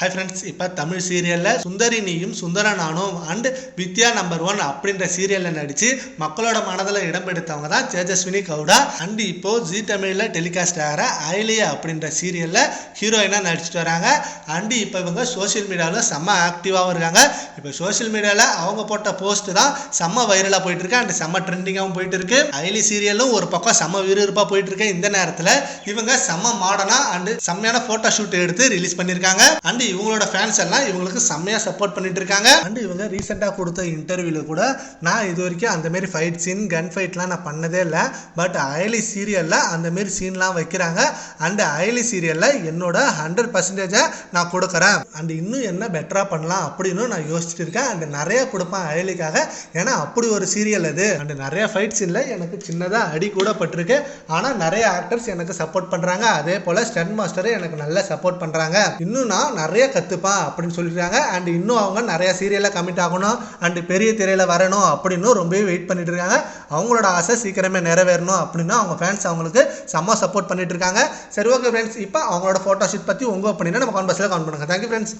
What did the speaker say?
Hi friends இப்போ தமிழ் சீரியலில் சுந்தரி நீயும் சுந்தர நானும் அண்ட் வித்யா நம்பர் ஒன் அப்படின்ற சீரியலில் நடித்து மக்களோட மனதில் இடம் பிடித்தவங்க தான் தேஜஸ்வினி கவுடா. அண்ட் இப்போது ஜி தமிழில் டெலிகாஸ்ட் ஆகிற அயலியா அப்படின்ற சீரியலில் ஹீரோயினாக நடிச்சிட்டு வராங்க. அண்டு இப்போ இவங்க சோஷியல் மீடியாவில் செம்ம ஆக்டிவாகவும் இருக்காங்க. இப்போ சோஷியல் மீடியாவில் அவங்க போட்ட போஸ்ட்டு தான் செம்ம வைரலாக போயிட்டு இருக்கு. அண்ட் செம்ம ட்ரெண்டிங்காகவும் போயிட்டு இருக்கு. அயலி சீரியலும் ஒரு பக்கம் செம்ம விறுவிறுப்பாக போயிட்டு இருக்கு. இந்த நேரத்தில் இவங்க செம்ம மாடனாக அண்டு செம்மையான ஃபோட்டோ ஷூட் எடுத்து ரிலீஸ் பண்ணியிருக்காங்க அண்டு இவங்களோட ஃபேன்ஸ் எல்லாம் இவங்களுக்கு செம்மையாக சப்போர்ட் பண்ணிட்டு இருக்காங்க அண்ட் இவங்க ரீசெண்டாக கொடுத்த இன்டர்வியூவில் கூட நான் இது வரைக்கும் அந்தமாரி ஃபைட் சீன் கன் ஃபைட்லாம் நான் பண்ணதே இல்லை. பட் அயலி சீரியலில் அந்தமாரி சீன்லாம் வைக்கிறாங்க. அண்ட் அயலி சீரியலில் என்னோட ஹண்ட்ரட் பர்சன்டேஜை நான் கொடுக்குறேன். அண்ட் இன்னும் என்ன பெட்டராக பண்ணலாம் அப்படின்னு நான் யோசிச்சுட்டு இருக்கேன். அண்ட் நிறைய கொடுப்பேன் அயலிக்காக ஏன்னா அப்படி ஒரு சீரியல் அது. அண்ட் நிறைய ஃபைட் சீனில் எனக்கு சின்னதாக அடி கூட பட்டிருக்கு. ஆனால் நிறைய ஆக்டர்ஸ் எனக்கு சப்போர்ட் பண்ணுறாங்க அதே போல் ஸ்டன் மாஸ்டரும் எனக்கு நல்லா சப்போர்ட் பண்ணுறாங்க இன்னும் நான் நிறைய கற்றுப்பா அப்படின்னு சொல்லியிருக்காங்க அண்ட் இன்னும் அவங்க நிறைய சீரியலில் கமிட் ஆகணும். அண்ட் பெரிய திரையில் வரணும் அப்படின்னு ரொம்பவே வெயிட் பண்ணிட்டு இருக்காங்க. அவங்களோட ஆசை சீக்கிரமே நிறைவேறணும் அப்படின்னு அவங்க ஃபேன்ஸ் அவங்களுக்கு செம்ம சப்போர்ட் பண்ணிட்டு இருக்காங்க. சரி ஓகே ஃப்ரெண்ட்ஸ் இப்போ அவங்களோட ஃபோட்டோ ஷூட் பற்றி உங்கள் ஒப்பீனியனை நம்ம கான்பஸில் கவுண்ட் பண்ணுங்க. Thank you friends